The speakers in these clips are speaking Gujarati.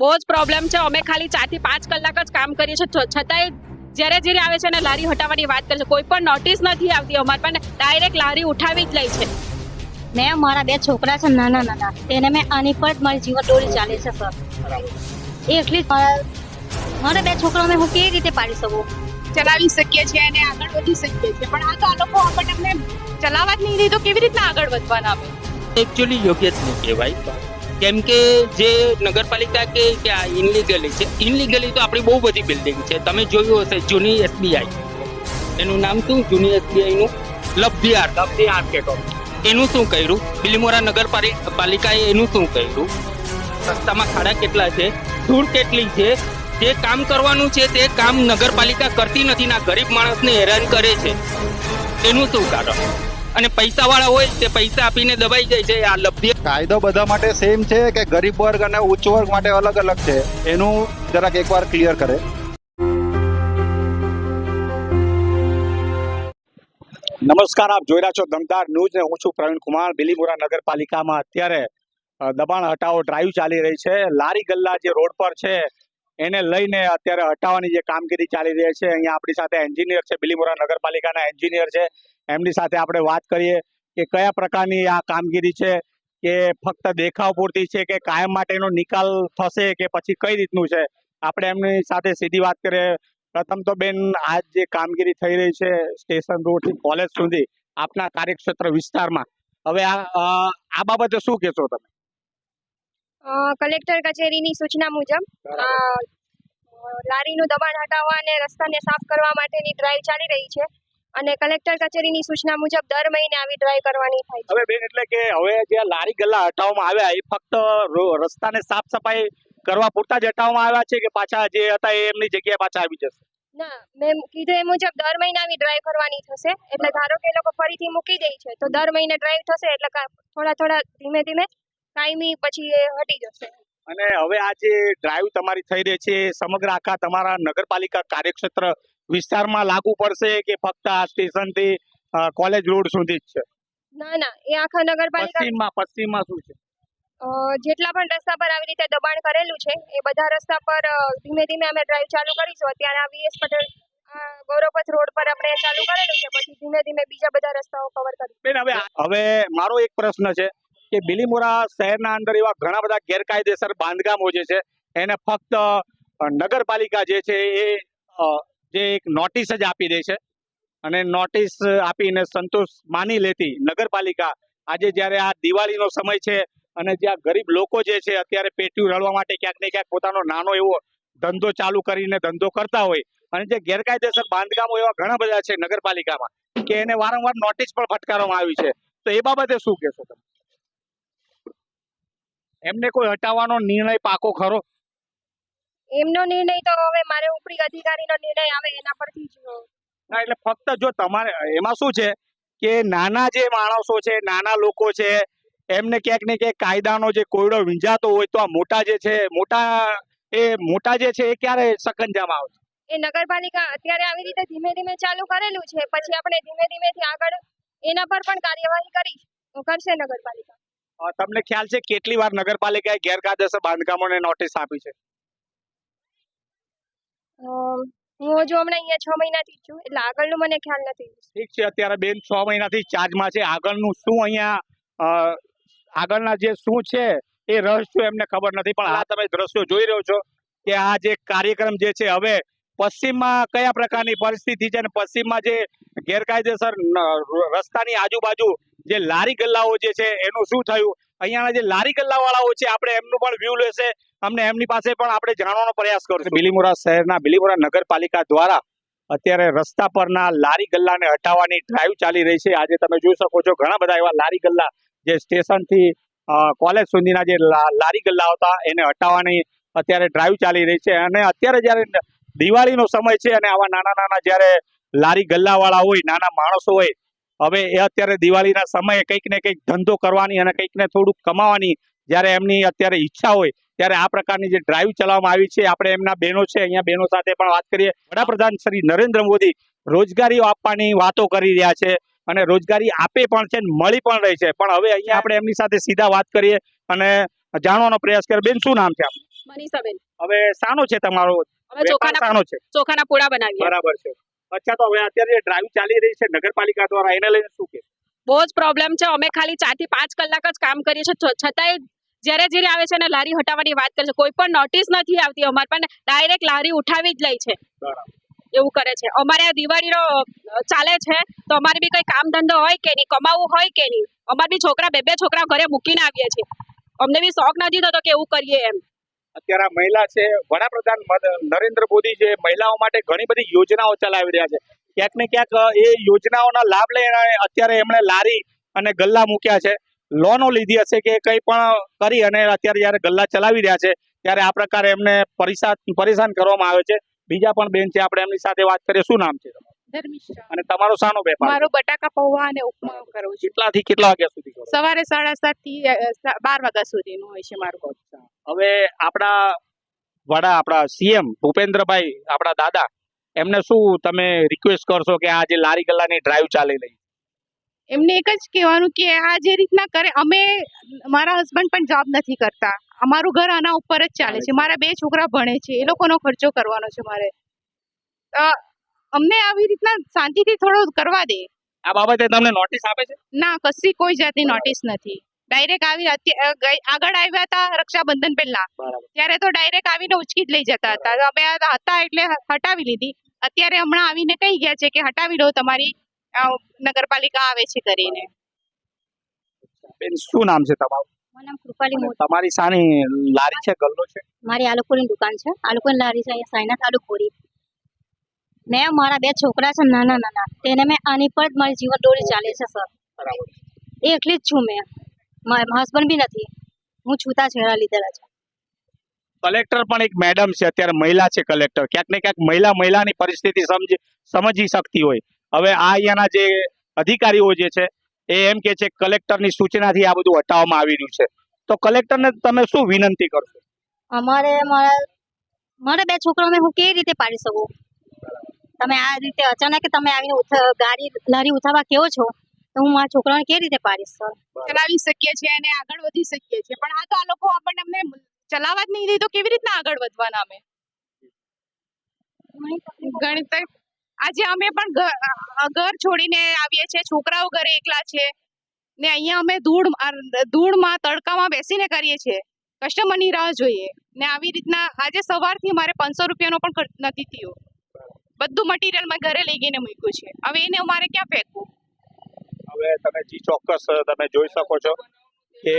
બહુ જ પ્રોબ્લેમ છે. અમે ખાલી ચારથી પાંચ કલાક જ કામ કરીએ છીએ. છતાંય જ્યારે જ્યારે આવે છે ને લારી હટાવવાની વાત કરે છે. કોઈ પણ નોટિસ નથી આવતી અમારે પણ ડાયરેક્ટ લારી ઉઠાવી જ લે છે. મેં મારા બે છોકરા છે નાના નાના. તેને મેં આની પર જ મારી જીવન દોરી ચાલે છે સર. એ એટલી મારા મારા બે છોકરાઓને હું કેવી રીતે પાડી શકું? ચલાવી શકીએ છીએ અને આગળ વધી શકીએ છીએ. પણ આ તો આ લોકો આપણને અમને ચલાવવા જ નહીં દે તો કેવી રીતના આગળ વધવાના અમે? એકચ્યુઅલી યોગ્ય જ નહીં કહેવાય. કેમ કે જે નગરપાલિકા કે આ ઇનલીગલી છે. ઇનલીગલી તો આપણી બહુ બધી બિલ્ડિંગ છે. તમે જોયું હશે, જૂની એસબીઆઈ એનું નામ શું? જૂની એસબીઆઈ નું? લબ્ધિયાર લબ્ધિ આર્કેટો એનું શું કર્યું? બિલીમોરા નગરપાલિકાએ એનું શું કર્યું? રસ્તામાં ખાડા કેટલા છે? ધૂળ કેટલી છે? જે કામ કરવાનું છે તે કામ નગરપાલિકા કરતી નથી ના ગરીબ માણસને હેરાન કરે છે. એનું શું કારણ? અને પૈસાવાળા હોય તે પૈસા આપીને દબાઈ જાય છે આ લબ્ધિ કાયદો બધા માટે સેમ છે કે ગરીબ વર્ગ અને ઉચ્ચ વર્ગ માટે અલગ અલગ છે? એનું જરાક એકવાર ક્લિયર કરે. નમસ્કાર આપ જોઈ રહ્યા છો દમદાર ન્યૂઝ ને હું છું પ્રવીણ કુમાર. બિલીમોરા નગરપાલિકામાં અત્યારે દબાણ હટાવો ડ્રાઈવ ચાલી રહી છે. લારી ગલ્લા જે રોડ પર છે એને લઈને અત્યારે હટાવવાની જે કામગીરી ચાલી રહી છે. અહીંયા આપણી સાથે એન્જિનિયર છે બિલીમોરા નગરપાલિકાના એન્જિનિયર છે. એમની સાથે આપણે વાત કરીએ કે કયા પ્રકારની આ કામગીરી છે, કે ફક્ત દેખાવ પૂરતી છે કે કાયમ માટેનો નિકાલ થશે કે પછી કઈ રીતનું છે? આપણે એમની સાથે સીધી વાત કરીએ. પ્રથમ તો બેન, આજ જે કામગીરી થઈ રહી છે સ્ટેશન રોડથી કોલેજ સુધી, આપના કાર્યક્ષેત્ર વિસ્તારમાં. હવે આ આ બાબતે શું કહેશો તમે? કલેક્ટર કચેરીની સૂચના મુજબ લારીનું દબાણ હટાવવા અને રસ્તાને સાફ કરવા માટેની ડ્રાઈવ ચાલી રહી છે. અને કલેક્ટર કચેરીની સૂચના મુજબ દર મહિને આવી ડ્રાઈવ કરવાની થાય છે. હવે બેન એટલે કે હવે જે લારી ગલ્લા હટાવવામાં આવ્યા એ ફક્ત રસ્તાને સાફ સફાઈ કરવા પૂરતા જ હટાવવામાં આવ્યા છે કે પાછા જે હતા એ એમની જગ્યાએ પાછા આવી જશે? ના મેં કીધું એ મુજબ દર મહિને આવી ડ્રાઈવ કરવાની થશે. એટલે ધારો કે એ લોકો ફરીથી મૂકી દે છે તો દર મહિને ડ્રાઈવ થશે એટલે થોડા થોડા ધીમે ધીમે કાયમી પછી એ હટી જશે. અને હવે આ જે ડ્રાઈવ તમારી થઈ રહી છે સમગ્ર આખા તમારા નગરપાલિકા કાર્યક્ષેત્ર વિસ્તારમાં લાગુ પડશે કે ફક્ત આ સ્ટેશનથી કોલેજ રોડ સુધી જ છે? ના ના એ આખા નગરપાલિકા પશ્ચિમમાં પશ્ચિમમાં શું છે? જેટલા પણ રસ્તા પર આવી રીતે દબાણ કરેલું છે એ બધા રસ્તા પર ધીમે ધીમે અમે ડ્રાઈવ ચાલુ કરીશું. અત્યારે આ વીએસ પટેલ ગૌરવપથ રોડ પર આપણે ચાલુ કરેલું છે પછી ધીમે ધીમે બીજા બધા રસ્તાઓ કવર કરીશું બેન હવે હવે મારો એક પ્રશ્ન છે કે બિલીમોરા શહેરના અંદર એવા ઘણા બધા ગેરકાયદેસર બાંધકામો જે છે એને ફક્ત નગરપાલિકા જે છે એ જે એક નોટિસ જ આપી દે છે. અને નોટિસ આપીને સંતોષ માની લેતી નગરપાલિકા આજે જ્યારે આ દિવાળીનો સમય છે અને જ્યાં ગરીબ લોકો જે છે અત્યારે પેટ્યું રળવા માટે ક્યાંક ને ક્યાંક પોતાનો નાનો એવો ધંધો ચાલુ કરીને ધંધો કરતા હોય અને જે ગેરકાયદેસર બાંધકામો એવા ઘણા બધા છે નગરપાલિકામાં કે એને વારંવાર નોટિસ પણ ફટકારવામાં આવી છે. તો એ બાબતે શું કહેશો તમે? એમને કોઈ હટાવવાનો નિર્ણય પાકો ખરો? એમનો નિર્ણય તો હવે મારે ઉપરી અધિકારીનો નિર્ણય આવે એના પરથી જ ના એટલે ફક્ત જો તમારે એમાં શું છે કે નાના જે માણસો છે નાના લોકો છે એમને ક્યાંક ને ક્યાંક કાયદાનો જે કોયડો વિંજાતો હોય તો આ મોટા જે છે મોટા એ મોટા જે છે એ ક્યારે સકંજામાં આવશે? એ નગરપાલિકા અત્યારે આવી રીતે ધીમે ધીમે ચાલુ કરેલું છે પછી આપણે ધીમે ધીમે થી આગળ એના પર પણ કાર્યવાહી કરી કરશે નગરપાલિકા. તમને ખ્યાલ છે કેટલી વાર નગરપાલિકાએ ગેરકાયદેસર બાંધકામોને નોટિસ આપી છે? હું હજુ હમણાં અહીંયા છ મહિનાથી છું, એટલે આગળનું મને ખ્યાલ નથી. ઠીક છે, અત્યારે બેન છ મહિનાથી ચાર્જમાં છે. આગળનું શું અહીંયા આગળના જે શું છે એ રહસ્યો એમને ખબર નથી, પણ આ તમે દ્રશ્યો જોઈ રહ્યો છો કે આ જે કાર્યક્રમ જે છે, હવે પશ્ચિમમાં કયા પ્રકારની પરિસ્થિતિ છે અને પશ્ચિમમાં જે ગેરકાયદેસર રસ્તાની આજુબાજુ જે લારી ગલ્લાઓ જે છે, એનું શું થયું? અહીંયાના જે લારી ગલ્લાવાળાઓ છે, આપણે એમનું પણ વ્યૂ લેશે. અમને એમની પાસે પણ આપણે જાણવાનો પ્રયાસ કરશું. બિલીમોરા શહેરના બિલીમોરા નગરપાલિકા દ્વારા અત્યારે રસ્તા પરના લારી ગલ્લાને હટાવવાની ડ્રાઈવ ચાલી રહી છે. આજે તમે જોઈ શકો છો ઘણા બધા એવા લારી ગલ્લા જે સ્ટેશનથી કોલેજ સુધીના જે લારી ગલ્લા હતા એને હટાવવાની અત્યારે ડ્રાઈવ ચાલી રહી છે. અને અત્યારે જ્યારે દિવાળીનો સમય છે અને આવા નાના નાના જ્યારે લારી ગલ્લાવાળા હોય નાના માણસો હોય હવે એ અત્યારે દિવાળીના સમયે કંઈક ને કંઈક ધંધો કરવાની અને કંઈક ને થોડુંક કમાવાની જ્યારે એમની અત્યારે ઈચ્છા હોય ત્યારે આ પ્રકારની જે ડ્રાઈવ ચલાવવામાં આવી છે આપણે એમના બહેનો છે અહીંયા બહેનો સાથે પણ વાત કરીએ. વડાપ્રધાન શ્રી નરેન્દ્ર મોદી રોજગારીઓ આપવાની વાતો કરી રહ્યા છે અને રોજગારી આપે પણ છે મળી પણ રહી છે. પણ હવે અહીંયા આપણે એમની સાથે સીધા વાત કરીએ અને જાણવાનો પ્રયાસ કરીએ. બેન શું નામ છે આપનું? મનીષાબેન. હવે સાનો છે તમારો? સાનો છે? ચોખાના પૂડા બનાવી બરાબર છે. અચ્છા તો હવે અત્યારે જે ડ્રાઈવ ચાલી રહી છે નગરપાલિકા દ્વારા એને લઈને શું કે? બહુ જ પ્રોબ્લેમ છે. અમે ખાલી ચારથી પાંચ કલાક જ કામ કરીએ છીએ. છતાંય જ્યારે જ્યારે આવે છે ને લારી હટાવવાની વાત કરે છે કોઈ પણ નોટિસ નથી આવતી અમારે પણ ડાયરેક્ટ લારી ઉઠાવી જ લે છે. એવું કરે છે. અમારે આ દિવાળીનો ચાલે છે તો અમારે બી કઈ કામ ધંધો હોય કે નહીં કમાવું હોય કે નહીં અમારે બી છોકરા બે બે છોકરા ઘરે મૂકીને આવીએ છીએ. અમને બી શોખ નથી થતો કે એવું કરીએ એમ. અત્યારે આ મહિલા છે વડાપ્રધાન નરેન્દ્ર મોદી જે મહિલાઓ માટે ઘણી બધી યોજનાઓ ચલાવી રહ્યા છે. ક્યાંક ને ક્યાંક એ યોજનાઓના લાભ લઈને અત્યારે એમણે લારી અને ગલ્લા મૂક્યા છે. લોનો લીધી હશે કે કંઈ પણ કરી અને અત્યારે જ્યારે ગલ્લા ચલાવી રહ્યા છે ત્યારે આ પ્રકારે એમને પરેશાન પરેશાન કરવામાં આવે છે. બીજા પણ બેન છે આપણે એમની સાથે વાત કરીએ શું નામ છે અને તમારો શાનો વેપાર મારો બટાકા પૌવા અને ઉપમા કરું છું. કેટલા વાગ્યા સુધી કરો? સવારે સાડા સાતથી અ, સા- બાર વાગ્યા હોય છે મારું હવે આપણા વડા આપણા સીએમ ભૂપેન્દ્રભાઈ આપણા દાદા એમને શું તમે રિક્વેસ્ટ કરશો કે આ જે લારી ગલ્લાની ડ્રાઈવ ચાલી રહી એમને એક જ કહેવાનું કે આ જે રીતના કરે અમે મારા હસબન્ડ પણ જોબ નથી કરતા. અમારું ઘર આના ઉપર જ ચાલે છે. મારા બે છોકરા ભણે છે. એ લોકોનો ખર્ચો કરવાનો છે મારે. અમને આવી રીતના શાંતિથી થોડો કરવા દે. આ બાબતે તમને નોટિસ આપે છે? ના કશી કોઈ જાતની નોટિસ નથી. ડાયરેક્ટ આવી આગળ આવ્યા હતા રક્ષાબંધન પહેલા. ત્યારે તો ડાયરેક્ટ આવીને ઉચકી જ લઈ જતા હતા. અમે હતા એટલે હટાવી લીધી. અત્યારે હમણાં આવીને કહી ગયા છે કે હટાવી દો તમારી નગરપાલિકા આવે છે કરીને. બેન શું નામ છે તમારું? મારું નામ કૃપાલી મોદી તમારી સાની લારી છે ગલ્લો છે? મારી આ લોકોની દુકાન છે. આ લોકોની લારી છે અહીંયા સાઈનાથ આલુ મેં મારા બે છોકરા છે નાના નાના. તેને મેં આની પર જ મારી જીવન દોરી ચાલે છે સર. બરાબર. એ એકલી જ છું મેં. મારા હસબન્ડ બી નથી. હું છૂટા છેડા લીધેલા છે. કલેક્ટર પણ એક મેડમ છે અત્યારે મહિલા છે કલેક્ટર. ક્યાંક ને ક્યાંક મહિલા મહિલાની પરિસ્થિતિ સમજી સમજી શકતી હોય. હવે આ અહીંયાના જે અધિકારીઓ જે છે એ એમ કે છે કલેક્ટરની સૂચનાથી આ બધું હટાવવામાં આવી રહ્યું છે. તો કલેક્ટરને તમે શું વિનંતી કરશો? અમારે મારા મારા બે છોકરાઓને હું કેવી રીતે પાડી શકું? તમે આ રીતે અચાનક તમે આવીને ગાડી લારી ઉઠાવવા કેવો છો તો હું મારા છોકરાઓને કેવી રીતે પાડીશ સર? ચલાવી શકીએ છીએ અને આગળ વધી શકીએ છીએ. પણ આ તો આ લોકો આપણને અમને ચલાવવા જ નહીં દે તો કેવી રીતના આગળ વધવાના અમે? ગણિત આજે અમે પણ ઘર છોડીને આવીએ છીએ. છોકરાઓ ઘરે એકલા છે. ને અહીંયા અમે ધૂળ ધૂળમાં, તડકામાં બેસીને કરીએ છીએ. કસ્ટમરની રાહ જોઈએ. ને આવી રીતના આજે સવારથી મારે પાંચસો રૂપિયાનો પણ ખર્ચ નથી થયો. બધું મટીરિયલ મેં ઘરે લઈ ગઈને મૂક્યું છે. હવે એને મારે ક્યાં ફેંકવું? હવે તમે જી ચોક્કસ, તમે જોઈ શકો છો કે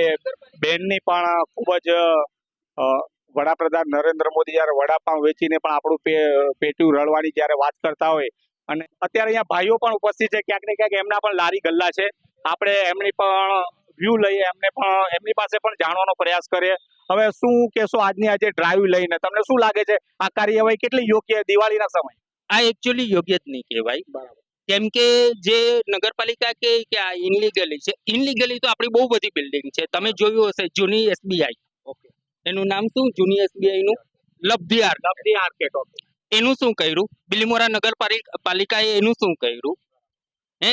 બેનની પણ ખૂબ જ વડાપ્રધાન નરેન્દ્ર મોદી જ્યારે વડાપાઉં વેચીને પણ આપણું પે પેટ્યું રળવાની જયારે વાત કરતા હોય અને અત્યારે અહીંયા ભાઈઓ પણ ઉપસ્થિત છે. ક્યાંક ને ક્યાંક એમના પણ લારી ગલ્લા છે. આપણે એમની પણ વ્યૂ લઈએ એમને પણ એમની પાસે પણ જાણવાનો પ્રયાસ કરીએ. હવે શું કહેશો આજની આજે ડ્રાઈવ લઈને? તમને શું લાગે છે? આ કાર્યવાહી કેટલી યોગ્ય દિવાળીના સમય? આ એકચ્યુઅલી યોગ્ય જ નહીં કહેવાય. કેમ કે જે નગરપાલિકા કે કે આ ઇનલીગલી છે ઇનલીગલી તો આપણી બહુ બધી બિલ્ડિંગ છે. તમે જોયું હશે જૂની એસબીઆઈ એનું નામ શું? જૂની એસબીઆઈ નું? લબ્ધિ આર્ક લબ્ધિ આર્કેટ એનું શું કર્યું? બિલીમોરા નગરપાલિકાએ એનું શું કર્યું? હે?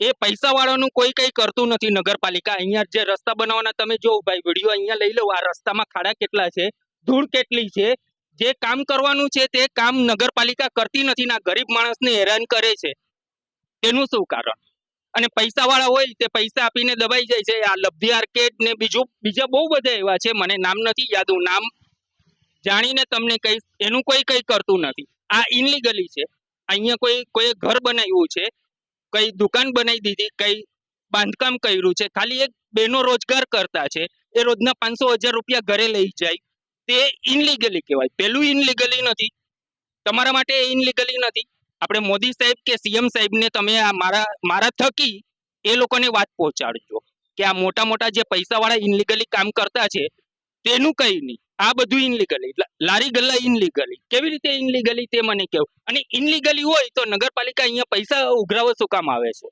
એ પૈસા વાળાનું કોઈ કઈ કરતું નથી નગરપાલિકા. અહીંયા જે રસ્તા બનાવવાના તમે જો ભાઈ વીડિયો અહીંયા લઈ લો આ રસ્તામાં ખાડા કેટલા છે? ધૂળ કેટલી છે? જે કામ કરવાનું છે તે કામ નગરપાલિકા કરતી નથી ના ગરીબ માણસને હેરાન કરે છે. તેનું શું કારણ? અને પૈસા વાળા હોય તે પૈસા આપીને દબાઈ જાય છે. આ લબ્ધિ આર્કેડ ને બીજું, બીજા બહુ બધા એવા છે, મને નામ નથી યાદ, હું નામ જાણીને તમને કઈ એનું કોઈ કઈ કરતું નથી. આ ઇનલીગલી છે. અહીંયા કોઈ કોઈ ઘર બનાવ્યું છે, કઈ દુકાન બનાવી દીધી, કઈ બાંધકામ કર્યું છે, ખાલી એક બેનો રોજગાર કરતા છે, એ રોજના પાંચસો હજાર રૂપિયા ઘરે લઈ જાય. તે ઇનલીગલી કહેવાય. પેલું ઇનલીગલી નથી. તમારા માટે ઇનલીગલી નથી. આપણે મોદી સાહેબ કે સીએમ સાહેબને તમે આ મારા મારા થકી એ લોકોને વાત પહોંચાડજો કે આ મોટા મોટા જે પૈસાવાળા ઇનલીગલી કામ કરતા છે તેનું કંઈ નહીં. આ બધું ઇનલીગલી લારી ગલ્લા ઇનલીગલી કેવી રીતે ઇનલીગલી તે મને કહેવું અને ઇનલીગલી હોય તો નગરપાલિકા અહીંયા પૈસા ઉઘરાવવા શું કામ આવે છે?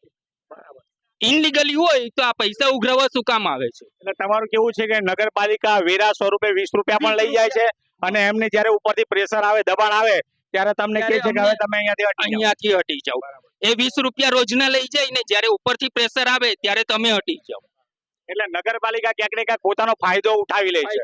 ઇનલીગલી હોય તો આ પૈસા ઉઘરાવવા શું કામ આવે છે? એટલે તમારું કેવું છે કે નગરપાલિકા વેરા સ્વરૂપે વીસ રૂપિયા પણ લઈ જાય છે અને એમને જ્યારે ઉપરથી પ્રેશર આવે દબાણ આવે ત્યારે તમને કહે છે કે હવે તમે અહીંયાથી અહીંયાથી હટી જાઓ. એ વીસ રૂપિયા રોજના લઈ જાય ને જ્યારે ઉપરથી પ્રેશર આવે ત્યારે તમે હટી જાઓ. એટલે નગરપાલિકા ક્યાંક ને ક્યાંક પોતાનો ફાયદો ઉઠાવી લે છે.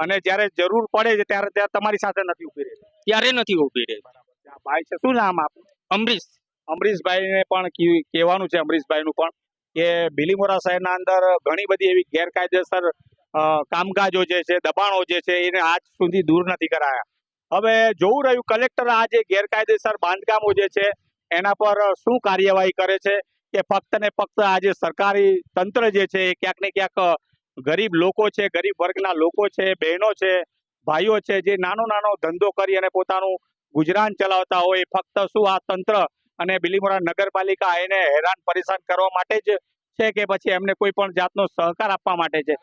અને જ્યારે જરૂર પડે છે ત્યારે ત્યારે તમારી સાથે નથી ઊભી રહેતી. ત્યારે નથી ઊભી રહેતી. ભાઈ છે શું નામ આપ અમરીશ. અમરીશભાઈને પણ કી- કહેવાનું છે અમરીશભાઈનું પણ કે બિલીમોરા શહેરના અંદર ઘણી બધી એવી ગેરકાયદેસર કામકાજો જે છે દબાણો જે છે એને આજ સુધી દૂર નથી કરાયા. હવે જોવું રહ્યું, કલેક્ટર આ જે ગેરકાયદેસર બાંધકામો જે છે, એના પર શું કાર્યવાહી કરે છે કે ફક્ત ને ફક્ત આ જે સરકારી તંત્ર જે છે, એ ક્યાંક ને ક્યાંક ગરીબ લોકો છે, ગરીબ વર્ગના લોકો છે, બહેનો છે, ભાઈઓ છે, જે નાનો નાનો ધંધો કરી અને પોતાનું ગુજરાન ચલાવતા હોય ફક્ત શું આ તંત્ર અને બિલીમોરા નગરપાલિકા એને હેરાન પરેશાન કરવા માટે જ છે કે પછી એમને કોઈ પણ જાતનો સહકાર આપવા માટે છે?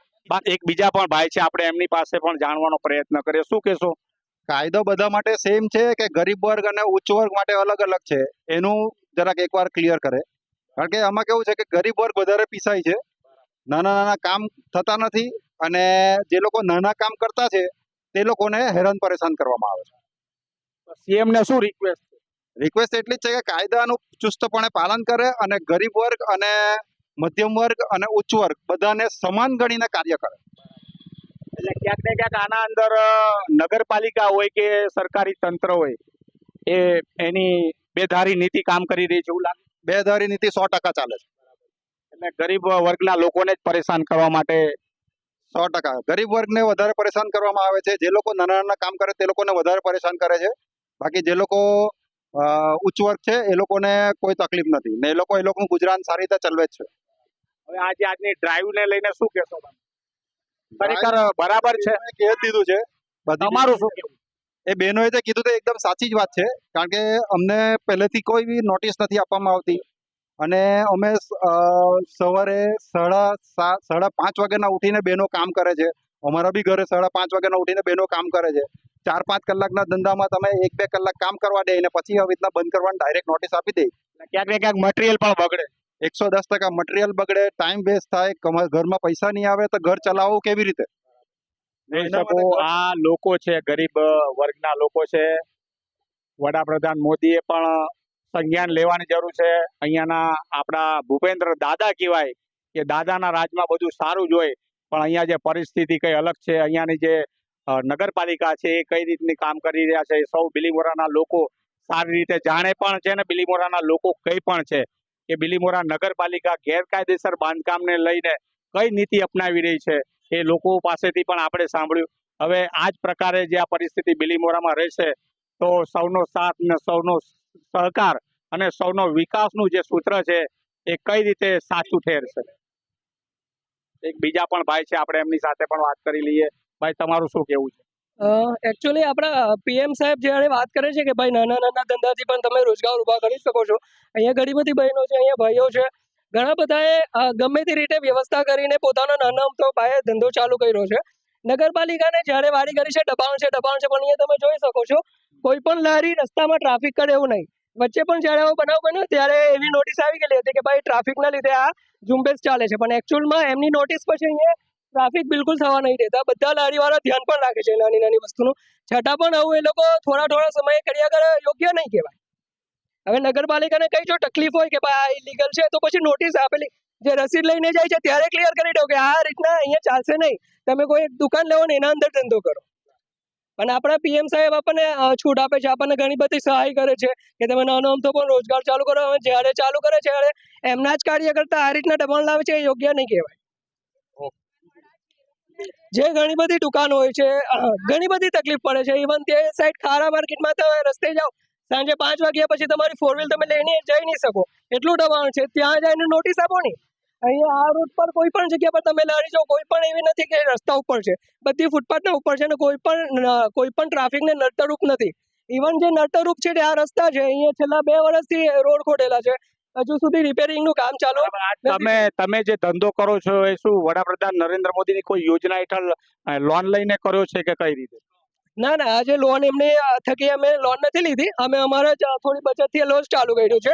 એક બીજા પણ ભાઈ છે, આપણે એમની પાસે પણ જાણવાનો પ્રયત્ન કરીએ. શું કહેશો? કાયદો બધા માટે સેમ છે કે ગરીબ વર્ગ અને ઉચ્ચ વર્ગ માટે અલગ અલગ છે? એનું જરાક એકવાર ક્લિયર કરે. કારણ કે આમાં કેવું છે કે ગરીબ વર્ગ વધારે પીસાય છે. નાના નાના કામ થતા નથી અને જે લોકો નાના કામ કરતા છે તે લોકોને હેરાન પરેશાન કરવામાં આવે છે. સીએમને શું રિક્વેસ્ટ રિક્વેસ્ટ એટલી જ છે કે કાયદાનું ચુસ્તપણે પાલન કરે અને ગરીબ વર્ગ અને મધ્યમ વર્ગ અને ઉચ્ચ વર્ગ બધાને સમાન ગણીને કાર્ય કરે. એટલે ક્યાંક ને ક્યાંક આના અંદર નગરપાલિકા હોય કે સરકારી તંત્ર હોય એ એની બેધારી નીતિ કામ કરી રહી છે એવું લાગે? બેધારી નીતિ સો ટકા ચાલે છે. એટલે ગરીબ વર્ગના લોકોને જ પરેશાન કરવા માટે સો ટકા. ગરીબ વર્ગને વધારે પરેશાન કરવામાં આવે છે. જે લોકો નાના નાના કામ કરે તે લોકોને વધારે પરેશાન કરે છે. બાકી જે લોકો ઉચ્ચ વર્ગ છે એ લોકોને કોઈ તકલીફ નથી. ને એ લોકો એ લોકોનું ગુજરાન સારી રીતે ચલવે જ છે. હવે આજે આજની ડ્રાઈવને લઈને શું કહેશો તમે? ખરેખર બરાબર છે. કહી દીધું છે. તમારું શું કેવું એ બહેનોએ જે કીધું તે એકદમ સાચી જ વાત છે કારણ કે અમને પહેલેથી કોઈ બી નોટિસ નથી આપવામાં આવતી. અને અમે સવારે સાડા સાડા પાંચ વાગ્યાના ઉઠીને બહેનો કામ કરે છે. અમારા બી ઘરે સાડા પાંચ વાગ્યાના ઉઠીને બહેનો કામ કરે છે. ચાર પાંચ કલાકના ધંધામાં તમે એક બે કલાક કામ કરવા દે અને પછી આવી રીતના બંધ કરવાની ડાયરેક્ટ નોટિસ આપી દે. ક્યાંક ને ક્યાંક મટીરિયલ પણ બગડે. એકસો દસ ટકા મટીરિયલ બગડે ટાઈમ વેસ્ટ થાય ઘરમાં પૈસા નહીં આવે તો ઘર ચલાવવું કેવી રીતે? જોઈ આ લોકો છે ગરીબ વર્ગના લોકો છે. વડાપ્રધાન મોદીએ પણ સંજ્ઞાન લેવાની જરૂર છે. અહીંયાના આપણા ભૂપેન્દ્ર દાદા કહેવાય કે દાદાના રાજમાં બધું સારું જ હોય પણ અહીંયા જે પરિસ્થિતિ કઈ અલગ છે અહીંયાની જે નગરપાલિકા છે એ કઈ રીતની કામ કરી રહ્યા છે સૌ બિલીમોરાના લોકો સારી રીતે જાણે પણ છે ને બિલીમોરાના લોકો કઈ પણ છે. કે બિલીમોરા નગરપાલિકા ગેરકાયદેસર બાંધકામને લઈને કઈ નીતિ અપનાવી રહી છે એ લોકો પાસેથી પણ આપણે સાંભળ્યું. હવે આ જ પ્રકારે જે આ પરિસ્થિતિ બિલીમોરામાં રહેશે, તો સૌનો સાથ ને સૌનો સહકાર અને સૌનો વિકાસનું જે સૂત્ર છે એ કઈ રીતે સાચું ઠેરશે? એક બીજા પણ ભાઈ છે, આપણે એમની સાથે પણ વાત કરી લઈએ. ભાઈ, તમારું શું કેવું છે? એકચ્યુઅલી આપણા પીએમ સાહેબ જ્યારે વાત કરે છે કે ભાઈ નાના નાના ધંધાથી પણ તમે રોજગાર ઊભા કરી શકો છો, અહીંયા ઘણી બધી બહેનો છે, અહીંયા ભાઈઓ છે, ઘણા બધાએ ગમે તે રીતે વ્યવસ્થા કરીને પોતાનો નાનો અમથો પાયે ધંધો ચાલુ કર્યો છે. નગરપાલિકાને જ્યારે વારી કરી છે દબાણ છે દબાણ છે, પણ અહીંયા તમે જોઈ શકો છો, કોઈ પણ લારી રસ્તામાં ટ્રાફિક કરે એવું નહીં. વચ્ચે પણ જ્યારે એવો બનાવ બન્યો, ત્યારે એવી નોટિસ આવી ગયેલી હતી કે ભાઈ ટ્રાફિકના લીધે આ ઝુંબેશ ચાલે છે, પણ એકચ્યુઅલમાં એમની નોટિસ પછી અહીંયા ટ્રાફિક બિલકુલ થવા નહીં દેતા. બધા લારીવાળા ધ્યાન પણ રાખે છે નાની નાની વસ્તુનું. છતાં પણ આવું એ લોકો થોડા થોડા સમયે કર્યા કરે યોગ્ય નહીં કહેવાય. હવે નગરપાલિકાને કઈ જો તકલીફ હોય કે ભાઈ આ ઇલીગલ છે, તો પછી નોટિસ આપેલી જે રસીદ લઈને જાય છે ત્યારે ક્લિયર કરી દો કે આ રીતના અહીંયા ચાલશે નહીં. તમે કોઈ દુકાન લેવો ને એના અંદર ધંધો કરો. અને આપણા પીએમ સાહેબ આપણને છૂટ આપે છે. આપણને ઘણી બધી સહાય કરે છે કે તમે નાનો અમથો પણ રોજગાર ચાલુ કરો. અને જ્યારે ચાલુ કરે છે એમના જ કાર્ય કરતા આ રીતના દબાણ લાવે છે એ યોગ્ય નહીં કહેવાય. જે ઘણી બધી દુકાન હોય છે ઘણી બધી તકલીફ પડે છે. ઇવન તે સાઈડ ખારા માર્કેટમાં તમે રસ્તે જાઓ, સાંજે પાંચ વાગ્યા પછી તમારી ફોર વ્હીલ તમે લઈને જઈ નહીં શકો. એટલું દબાણ છે. ત્યાં જઈને નોટિસ આપો ને. અહીંયા આ રૂટ પર કોઈ પણ જગ્યા પર તમે લારી જાઓ, કોઈ પણ એવી નથી કે રસ્તા ઉપર છે. બધી ફૂટપાથના ઉપર છે અને કોઈ પણ કોઈ પણ ટ્રાફિકને નડતરૂપ નથી. ઇવન જે નડતરૂપ છે તે આ રસ્તા છે, અહીંયા છેલ્લા બે વર્ષથી રોડ ખોટેલા છે. હજુ સુધી રિપેરિંગનું કામ ચાલુ. તમે તમે જે ધંધો કરો છો એ શું વડાપ્રધાન નરેન્દ્ર મોદીની કોઈ યોજના હેઠળ લોન લઈને કર્યો છે કે કઈ રીતે? ના ના આજે લોન એમની થકી અમે લોન નથી લીધી. અમે અમારા થોડી બચતથી લોન ચાલુ કર્યું છે.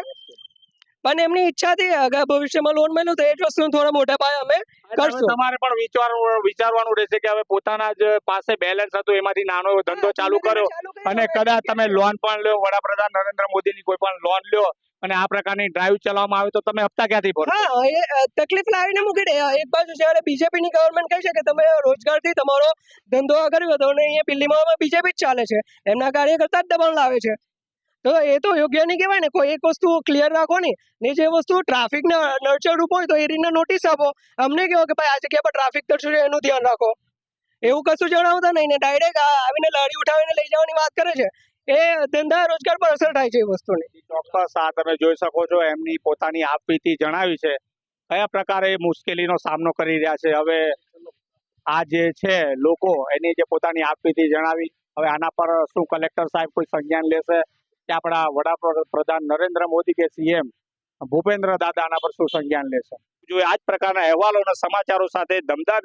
પણ એમની ઈચ્છા ઈચ્છાથી આગળ ભવિષ્યમાં લોન મળ્યું તો એ જ વસ્તુ થોડા મોટા પાયે અમે કરશું. તમારે પણ વિચારવું વિચારવાનું રહેશે કે હવે પોતાના જ પાસે બેલેન્સ હતું એમાંથી નાનો એવો ધંધો ચાલુ કર્યો. અને કદાચ તમે લોન પણ લ્યો વડાપ્રધાન નરેન્દ્ર મોદીની કોઈ પણ લોન લ્યો અને આ પ્રકારની ડ્રાઈવ ચલાવવામાં આવે તો તમે હપ્તા ક્યાંથી ભરો હા એ તકલીફ લાવીને મૂકી દે. એક બાજુ જ્યારે બીજેપીની ગવર્મેન્ટ કહે છે કે તમે રોજગારથી તમારો ધંધો કર્યો હતો અને અહીંયા દિલ્હીમાં બીજેપી જ ચાલે છે. એમના કાર્યકર્તા જ દબાણ લાવે છે. તો એ તો યોગ્ય નહીં કહેવાય ને. કોઈ એક વસ્તુ ક્લિયર રાખો ને ને જે વસ્તુ ટ્રાફિકને ને રૂપ હોય તો એ રીતના નોટિસ આપો. અમને કહો કે ભાઈ આ જગ્યા પર ટ્રાફિક તરશું એનું ધ્યાન રાખો. એવું કશું જણાવતા નહીં ને ડાયરેક્ટ આવીને લારી ઉઠાવીને લઈ જવાની વાત કરે છે. એ ધંધા રોજગાર પર અસર થાય છે એ વસ્તુની. ચોક્કસ. આ તમે જોઈ શકો છો, એમની પોતાની આપવીતી જણાવી છે. કયા પ્રકારે મુશ્કેલીનો સામનો કરી રહ્યા છે. હવે આ જે છે લોકો, એની જે પોતાની આપવીતી જણાવી, હવે આના પર શું કલેક્ટર સાહેબ કોઈ સંજ્ઞાન લેશે? કે આપણા વડાપ્રધાન નરેન્દ્ર મોદી કે સીએમ ભૂપેન્દ્ર દાદા આના પર શું સંજ્ઞાન લેશે? જો આ જ પ્રકારના અહેવાલો અને સમાચારો સાથે દમદાર